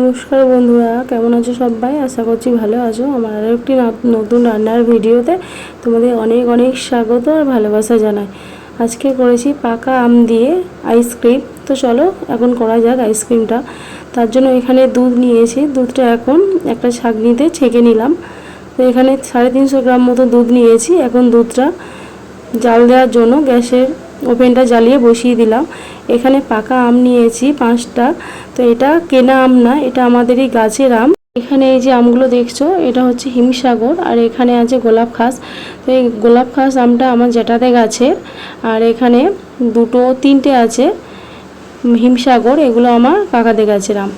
নমস্কার বন্ধুরা, কেমন আছো সবাই? আশা করছি ভালো আছো। আমার আরও একটি নতুন রান্নার ভিডিওতে তোমাদের অনেক অনেক স্বাগত আর ভালোবাসা জানাই। আজকে করেছি পাকা আম দিয়ে আইসক্রিম তো চলো, এখন করা যাক আইসক্রিমটা তার জন্য এখানে দুধ নিয়েছি। দুধটা এখন একটা ছাঁকনিতে ছেঁকে নিলাম। তো এখানে সাড়ে তিনশো গ্রাম মতো দুধ নিয়েছি। এখন দুধটা জাল দেওয়ার জন্য গ্যাসের ওভেনটা জ্বালিয়ে বসিয়ে দিলাম। এখানে পাকা আম নিয়েছি, পাঁচটা। তো এটা কেনা আম না, এটা আমাদেরই গাছের আম। এখানে এই যে আমগুলো দেখছ, এটা হচ্ছে হিমসাগর, আর এখানে আছে গোলাপ খাস। তো এই গোলাপ খাস আমটা আমার জেঠাতে গাছের, আর এখানে দুটো, তিনটে আছে হিমসাগর, এগুলো আমার কাকাদের গাছের আম।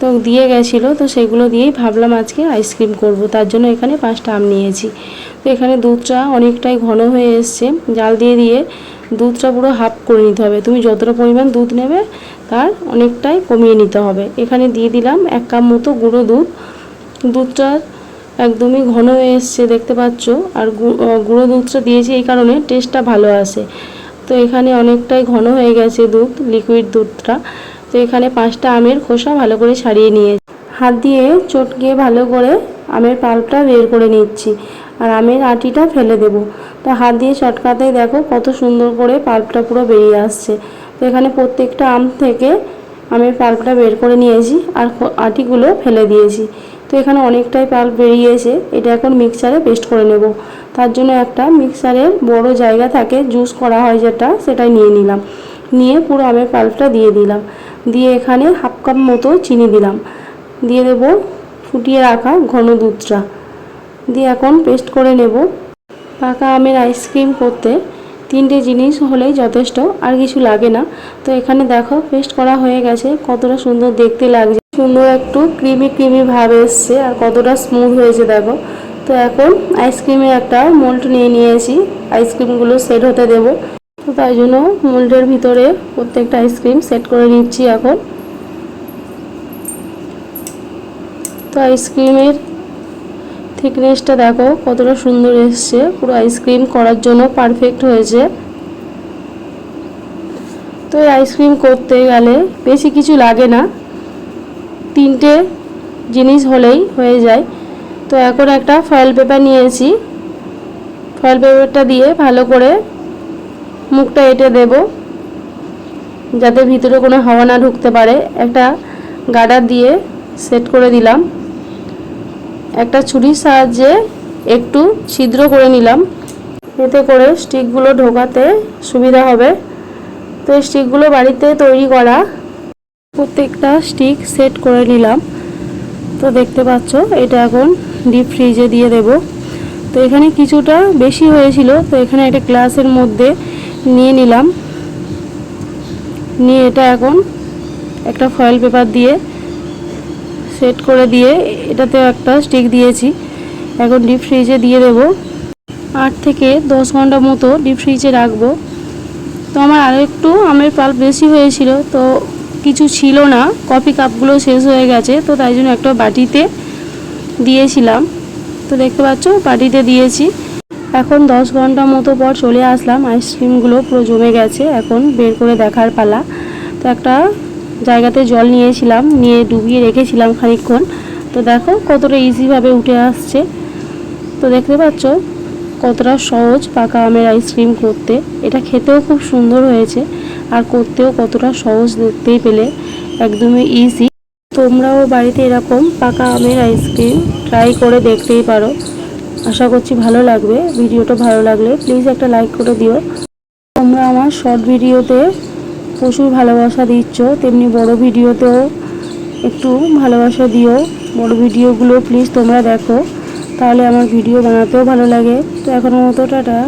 তো দিয়ে গেছিল, তো সেগুলো দিয়েই ভাবলাম আজকে আইসক্রিম করব, তার জন্য এখানে পাঁচটা আম নিয়েছি। তো এখানে দুধটা অনেকটাই ঘন হয়ে এসছে, জাল দিয়ে দিয়ে দুধটা পুরো হাফ করে নিতে হবে। তুমি যতটা পরিমাণ দুধ নেবে, তার অনেকটাই কমিয়ে নিতে হবে। এখানে দিয়ে দিলাম এক কাপ মতো গুঁড়ো দুধ। দুধটা একদমই ঘন হয়ে এসছে, দেখতে পাচ্ছ? আর গুঁড়ো দুধটা দিয়েছি এই কারণে টেস্টটা ভালো আসে। তো এখানে অনেকটাই ঘন হয়ে গেছে দুধ লিকুইড দুধটা। তো এখানে পাঁচটা আমের খোসা ভালো করে ছাড়িয়ে নিয়ে হাত দিয়ে চটকে ভালো করে আমের পাল্পটা বের করে নিচ্ছি। আর আমের আটিটা ফেলে দেব। তো হাত দিয়ে চটকাতেই দেখো কত সুন্দর করে পাল্পটা পুরো বেরিয়ে আসছে। তো এখানে প্রত্যেকটা আম থেকে আমের পাল্পটা বের করে নিয়েছি আর আটিগুলো ফেলে দিয়েছি। তো এখানে অনেকটাই পাল্প বেরিয়েছে, এটা এখন মিক্সারে পেস্ট করে নেব। তার জন্য একটা মিক্সারের বড় জায়গা থাকে, জুস করা হয় যেটা, সেটাই নিয়ে নিলাম। নিয়ে পুরো আমের পাল্পটা দিয়ে দিলাম। দিয়ে এখানে হাফ কাপ মতো চিনি দিলাম। দিয়ে দেব ফুটিয়ে রাখা ঘন দুধটা। দিয়ে এখন পেস্ট করে নেব। পাকা আমের আইসক্রিম করতে। তিনটে জিনিস হলেই যথেষ্ট, আর কিছু লাগে না। তো এখানে দেখো পেস্ট করা হয়ে গেছে, কতটা সুন্দর দেখতে লাগছে। সুন্দর একটু ক্রিমি ক্রিমি ভাব এসছে, আর কতটা স্মুথ হয়েছে দেখো। তো এখন আইসক্রিমের একটা মোল্ড নিয়ে নিয়েছি আইসক্রিমগুলো সেট হতে দেবো। তো তাই জন্য মোল্ডের ভিতরে প্রত্যেকটা আইসক্রিম সেট করে নিচ্ছি এখন। তো আইসক্রিমের থিকনেসটা দেখো, কতটা সুন্দর এসছে। পুরো আইসক্রিম করার জন্য পারফেক্ট হয়েছে। তো এই আইসক্রিম করতে গেলে বেশি কিছু লাগে না। তিনটে জিনিস হলেই হয়ে যায়। তো এখন একটা ফয়েল পেপার নিয়েছি। ফয়েল পেপারটা দিয়ে ভালো করে মুখটা এঁটে দেব। যাতে ভিতরে কোনো হাওয়া না ঢুকতে পারে। একটা গার্ডার দিয়ে সেট করে দিলাম। একটা ছুরির সাহায্যে একটু ছিদ্র করে নিলাম। এতে করে স্টিকগুলো ঢোকাতে সুবিধা হবে। তো এই স্টিকগুলো বাড়িতে তৈরি করা। প্রত্যেকটা স্টিক সেট করে নিলাম। তো দেখতে পাচ্ছ, এটা এখন ডিপ ফ্রিজে দিয়ে দেব। তো এখানে কিছুটা বেশি হয়েছিল, তো এখানে একটা গ্লাসের মধ্যে নিয়ে নিলাম। নিয়ে এটা এখন একটা ফয়েল পেপার দিয়ে সেট করে দিয়ে এটাতে একটা স্টিক দিয়েছি। এখন ডিপ ফ্রিজে দিয়ে দেবো। আট থেকে দশ ঘণ্টা মতো ডিপ ফ্রিজে রাখব। তো আমার আরও একটু আমের পাল্প বেশি হয়েছিল, তো কিছু ছিল না। কফি কাপগুলো শেষ হয়ে গেছে, তো তাই জন্য একটা বাটিতে দিয়েছিলাম। তো দেখতে পাচ্ছ, বাটিতে দিয়েছি। এখন দশ ঘণ্টা মতো পর চলে আসলাম। আইসক্রিমগুলো পুরো জমে গেছে, এখন বের করে দেখার পালা। তো একটা জায়গাতে জল নিয়েছিলাম, নিয়ে ডুবিয়ে রেখেছিলাম খানিকক্ষণ। তো দেখো কতটা ইজিভাবে উঠে আসছে। তো দেখতে পাচ্ছ কতটা সহজ পাকা আমের আইসক্রিম করতে। এটা খেতেও খুব সুন্দর হয়েছে আর করতেও কতটা সহজ দেখতেই পেলে। একদমই ইজি তোমরাও বাড়িতে এরকম পাকা আমের আইসক্রিম ট্রাই করে দেখতেই পারো। আশা করছি ভালো লাগবে। ভিডিওটা ভালো লাগলে প্লিজ একটা লাইক করে দিও। তোমরা আমার শর্ট ভিডিওতে প্রচুর ভালোবাসা দিচ্ছ, তেমনি বড় ভিডিওতেও একটু ভালোবাসা দিও। বড় ভিডিওগুলো প্লিজ তোমরা দেখো, তাহলে আমার ভিডিও বানাতেও ভালো লাগে। তো এখনও মতো টাটা।